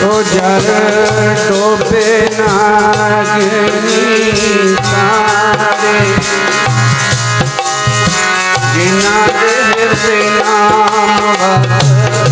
তো জল টোপে নাগিনারে জিনারে নাম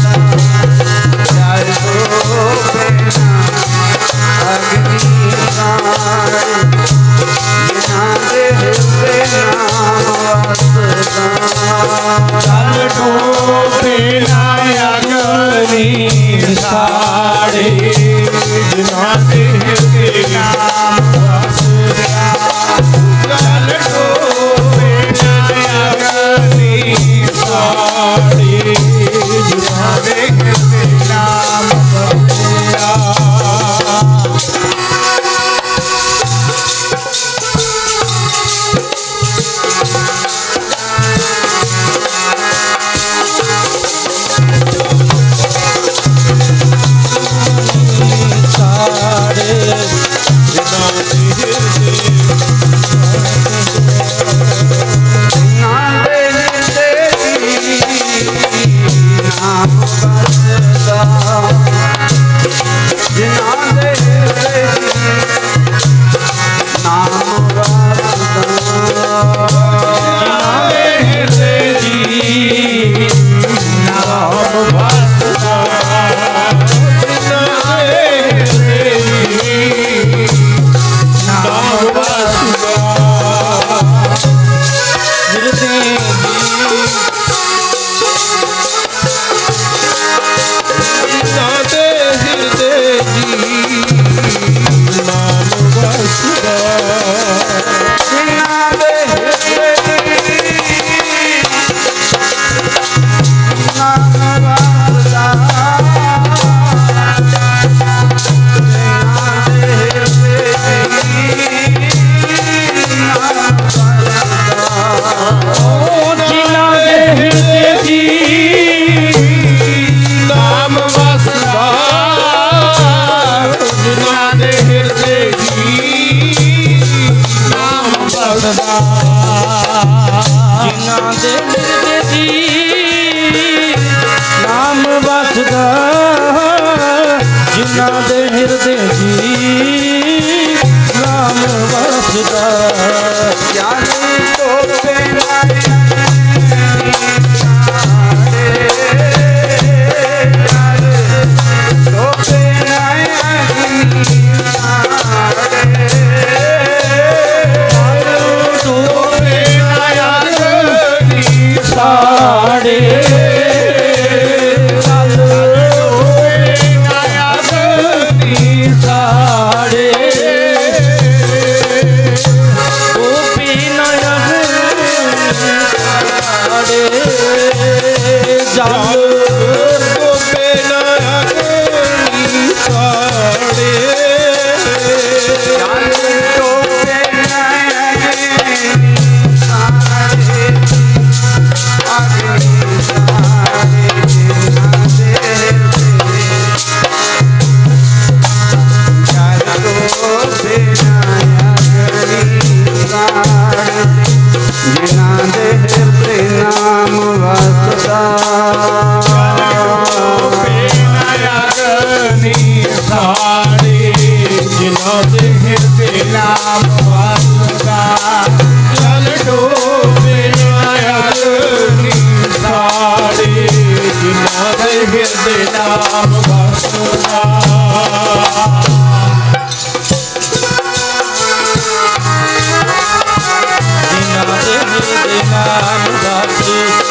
Yeah. નાદે ਵਰਤਦਾ ਜਿਨ੍ਹਾਂ ਦੇ ਹਿਰਦੇ ਦੀ ਨਾਮ ਵਸਦਾ ਜਿਨ੍ਹਾਂ ਦੇ ਹਿਰਦੇ ਦੀ ਨਾਮ ਵਸਦਾ। তারে ও বিনয় তারে পেলাম ভালকা লাল ডোবে নয়ন সাড়ে নাগর পেলাম ভালকা নাগর পেলাম ভালকা